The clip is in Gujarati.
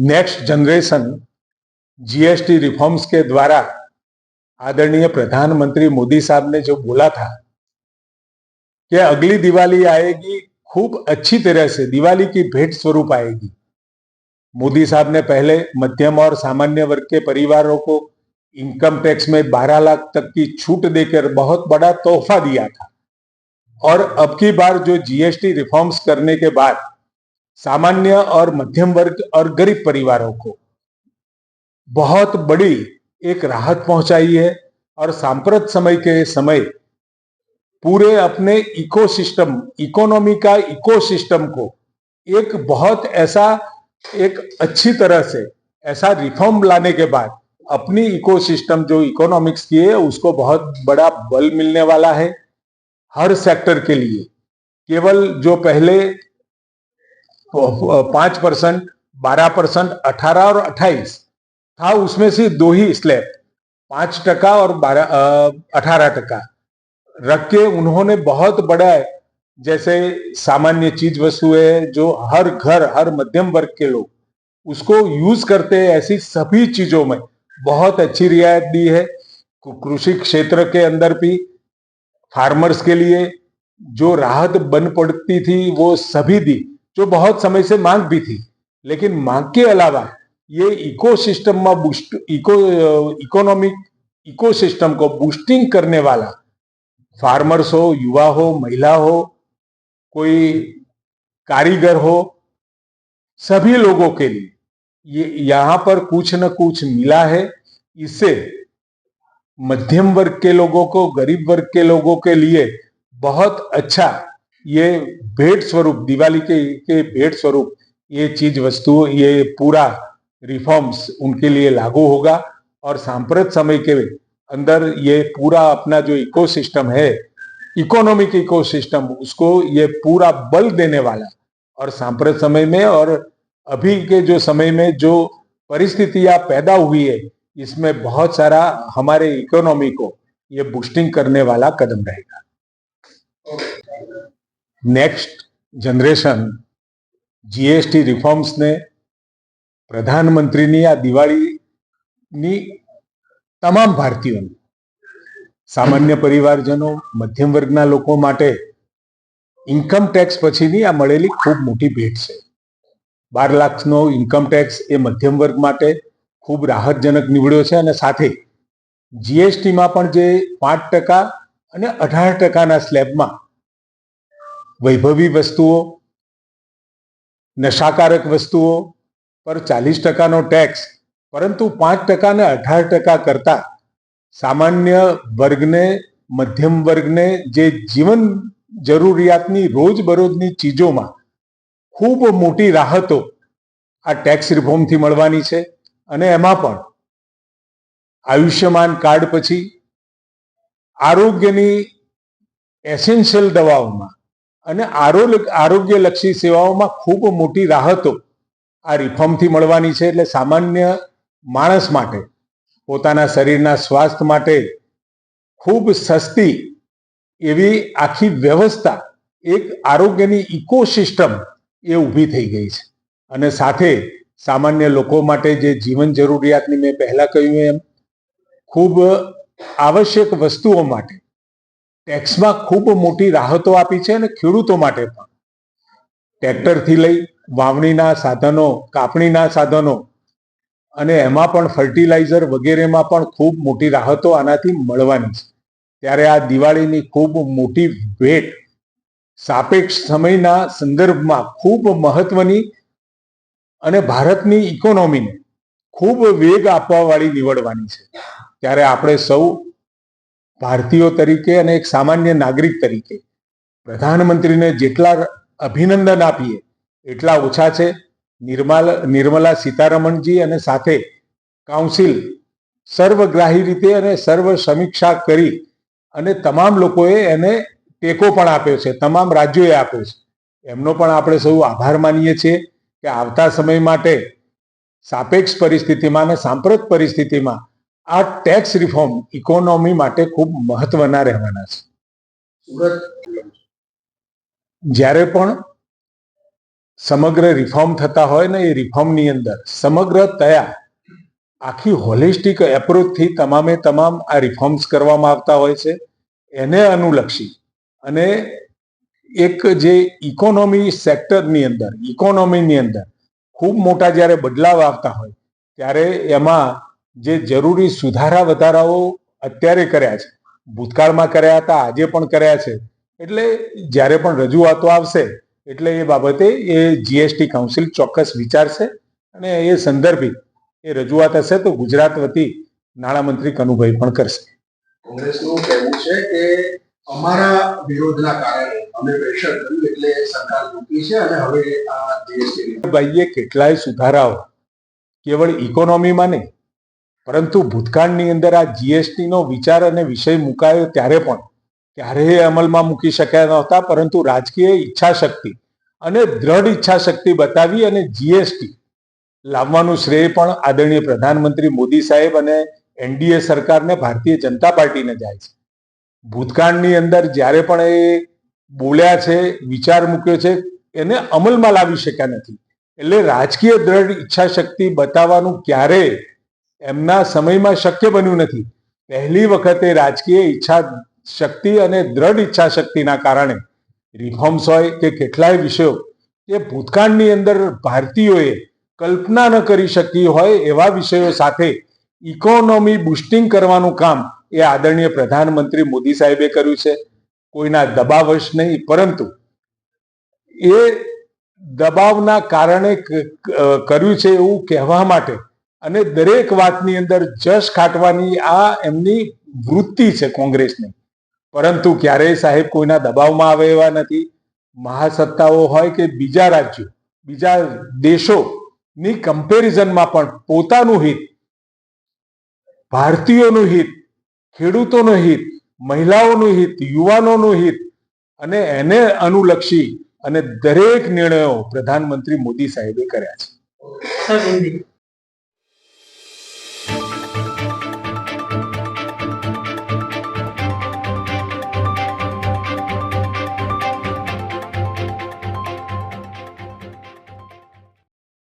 नेक्स्ट जनरेशन जीएसटी रिफॉर्म्स के द्वारा आदरणीय प्रधानमंत्री मोदी साहब ने जो बोला था कि अगली दिवाली आएगी खूब अच्छी तरह से, दिवाली की भेंट स्वरूप आएगी। मोदी साहब ने पहले मध्यम और सामान्य वर्ग के परिवारों को इनकम टैक्स में 12 लाख तक की छूट देकर बहुत बड़ा तोहफा दिया था। और अब की बार जो जीएसटी रिफॉर्म्स करने के बाद सामान्य और मध्यम वर्ग और गरीब परिवारों को बहुत बड़ी एक राहत पहुंचाई है और सांप्रत समय के समय पूरे अपने इकोसिस्टम इकोनॉमी का इकोसिस्टम को एक बहुत ऐसा, एक अच्छी तरह से ऐसा रिफॉर्म लाने के बाद अपनी इकोसिस्टम जो इकोनॉमिक्स की है उसको बहुत बड़ा बल मिलने वाला है। हर सेक्टर के लिए। केवल जो पहले पाँच परसेंट, बारह परसेंट, अठारह और अट्ठाईस था, उसमें से दो ही स्लैब पाँच टका और बारह अठारह टका। रख के उन्होंने बहुत बड़ा जैसे सामान्य चीज़ वस्तु है, जो हर घर, हर मध्यम वर्ग के लोग, उसको यूज़ करते हैं ऐसी सभी चीज़ों में। बहुत अच्छी रियायत दी है कृषि क्षेत्र के अंदर भी फार्मर्स के लिए जो राहत बन पड़ती थी, वो सभी दी, जो बहुत समय से मांग भी थी। लेकिन मांग के अलावा ये इकोसिस्टम में बूस्ट इको इकोनॉमिक इकोसिस्टम को बूस्टिंग करने वाला फार्मर्स हो, युवा हो, महिला हो, कोई कारीगर हो, सभी लोगों के लिए ये यहाँ पर कुछ न कुछ मिला है। इससे मध्यम वर्ग के लोगों को गरीब वर्ग के लोगों के लिए बहुत अच्छा ये भेंट स्वरूप दिवाली के, के भेंट स्वरूप ये चीज़ वस्तु ये पूरा रिफॉर्म्स उनके लिए लागू होगा। और सांप्रत समय के अंदर ये पूरा अपना जो इकोसिस्टम है इकोनॉमिक इकोसिस्टम उसको ये पूरा बल देने वाला। और सांप्रत समय में और अभी के जो समय में जो परिस्थितियाँ पैदा हुई है इसमें बहुत सारा हमारे इकोनॉमी को ये बूस्टिंग करने वाला कदम रहेगा नेक्स्ट जनरेशन જીએસટી રિફોર્મ્સને પ્રધાનમંત્રીની આ દિવાળીની તમામ ભારતીયોને સામાન્ય પરિવારજનો મધ્યમ વર્ગના લોકો માટે ઇન્કમ ટેક્સ પછીની આ મળેલી ખૂબ મોટી ભેટ છે બાર લાખનો ઇન્કમ ટેક્સ એ મધ્યમ વર્ગ માટે ખૂબ રાહતજનક નીવડ્યો છે અને સાથે જીએસટીમાં પણ જે પાંચ ટકા અને અઢાર ટકાના સ્લેબમાં વૈભવી વસ્તુઓ, નશાકારક વસ્તુઓ પર ચાલીસ ટકાનો ટેક્સ પરંતુ પાંચ ટકા અને અઢાર ટકા કરતા સામાન્ય વર્ગને, મધ્યમ વર્ગને જે જીવન જરૂરિયાતની રોજબરોજની ચીજોમાં ખૂબ મોટી રાહતો આ ટેક્સ રિફોર્મથી મળવાની છે. અને એમાં પણ આયુષ્યમાન કાર્ડ પછી આરોગ્યની એસેન્શિયલ દવાઓમાં અને આરોગ્યલક્ષી સેવાઓમાં ખૂબ મોટી રાહતો આ રિફોર્મથી મળવાની છે એટલે સામાન્ય માણસ માટે, પોતાના શરીરના સ્વાસ્થ્ય માટે ખૂબ સસ્તી એવી આખી વ્યવસ્થા એક આરોગ્યની ઇકોસિસ્ટમ એ ઊભી થઈ ગઈ છે. અને સાથે સામાન્ય લોકો માટે જે જીવન જરૂરિયાતની મેં પહેલા કહ્યું એમ, ખૂબ આવશ્યક વસ્તુઓ માટે, ટેક્સમાં ખૂબ મોટી રાહતો આપી છે અને ખેડૂતો માટે પણ. ટ્રેક્ટરથી લઈ વાવણીના સાધનો, કાપણીના સાધનો અને એમાં પણ ફર્ટિલાઇઝર વગેરેમાં પણ ખૂબ મોટી રાહતો આનાથી મળવાની છે. ત્યારે આ દિવાળીની ખૂબ મોટી ભેટ સાપેક્ષ સમયના સંદર્ભમાં ખૂબ મહત્વની અને ભારતની ઇકોનોમીને ખૂબ વેગ આપવાવાળી નીવડવાની છે. ત્યારે આપણે સૌ ભારતીયો તરીકે અને એક સામાન્ય નાગરિક તરીકે પ્રધાનમંત્રીને જેટલા અભિનંદન આપીએ, એટલા ઓછા છે. નિર્મલ, નિર્મલા સીતારમણજી અને સાથે કાઉન્સિલ સર્વગ્રાહી રીતે અને સર્વ સમીક્ષા કરી અને તમામ લોકોએ એને ટેકો પણ આપ્યો છે, તમામ રાજ્યોએ આપ્યો છે. એમનો પણ આપણે સૌ આભાર માનીએ છીએ. કે આવતા સમય માટે સાપેક્ષ પરિસ્થિતિમાં અને સાંપ્રત પરિસ્થિતિમાં આ ટેક્સ રિફોર્મ ઇકોનોમી માટે ખૂબ મહત્વના રહેવાના છે. જ્યારે પણ સમગ્ર રિફોર્મ થતા હોય ને એ રિફોર્મની અંદર સમગ્ર તયા આખી હોલિસ્ટિક એપ્રોચથી તમામે તમામ આ રિફોર્મ્સ કરવામાં આવતા હોય છે. એને અનુલક્ષી અને એક જે ઇકોનોમી સેક્ટરની અંદર ઇકોનોમીની અંદર ખૂબ મોટા જ્યારે બદલાવ આવતા હોય, ત્યારે એમાં જે જરૂરી સુધારા વધારાઓ અત્યારે કર્યા છે, ભૂતકાળમાં કર્યા હતા, આજે પણ કર્યા છે, એટલે જ્યારે પણ રજૂઆતો આવશે, એટલે એ બાબતે એ જીએસટી કાઉન્સિલ ચોક્કસ વિચારશે અને એ સંદર્ભિત એ રજૂઆત હશે તો ગુજરાત વતી નાણામંત્રી કનુભાઈ પણ કરશે. કોંગ્રેસનું કહેવું છે કે અમારા વિરોધના કારણે ભાઈએ કેટલાય સુધારાઓ કેવળ ઇકોનોમીમાં નહીં, પરંતુ ભૂતકાળની અંદર આ જીએસટી નો વિચાર અને વિષય મુકાયો ત્યારે પણ. ક્યારેય અમલમાં મૂકી શક્યા નહોતા, પરંતુ રાજકીય ઈચ્છા શક્તિ અને દ્રઢ ઈચ્છા શક્તિ બતાવી અને જીએસટી લાવવાનું શ્રેય પણ આદરણીય પ્રધાનમંત્રી મોદી સાહેબ અને એનડીએ સરકારને ભારતીય જનતા પાર્ટીને જાય છે. ભૂતકાળની અંદર જ્યારે પણ એ બોલ્યા છે, વિચાર મૂક્યો છે, એને અમલમાં લાવી શક્યા નથી. એટલે રાજકીય દ્રઢ ઈચ્છા શક્તિ બતાવવાનું ક્યારે એમના સમયમાં શક્ય બન્યું નથી. પહેલી વખતે રાજકીય ઈચ્છા શક્તિ અને દ્રઢ ઈચ્છા શક્તિના કારણે રિફોર્મ્સ હોય કે કેટલાય વિષયો એ ભૂતકાળની અંદર ભારતીયોએ કલ્પના ન કરી શકી હોય એવા વિષયો સાથે ઇકોનોમી બુસ્ટિંગ કરવાનું કામ એ આદરણીય પ્રધાનમંત્રી મોદી સાહેબે કર્યું છે. કોઈના દબાવશ નહીં, પરંતુ એ દબાવના કારણે કર્યું છે એવું કહેવા માટે અને દરેક વાતની અંદર જશ ખાટવાની આ એમની વૃત્તિ છે કોંગ્રેસની. પરંતુ ક્યારેય સાહેબ કોઈના દબાવમાં આવે એવા નથી. મહાસત્તાઓ હોય કે બીજા રાજ્યો, બીજા દેશોની કમ્પેરિઝનમાં પણ પોતાનું હિત, ભારતીયોનું હિત, ખેડૂતોનું હિત મહિલાઓનું હિત, યુવાનોનું હિત અને એને અનુલક્ષી અને દરેક નિર્ણયો પ્રધાનમંત્રી મોદી સાહેબે કર્યા છે.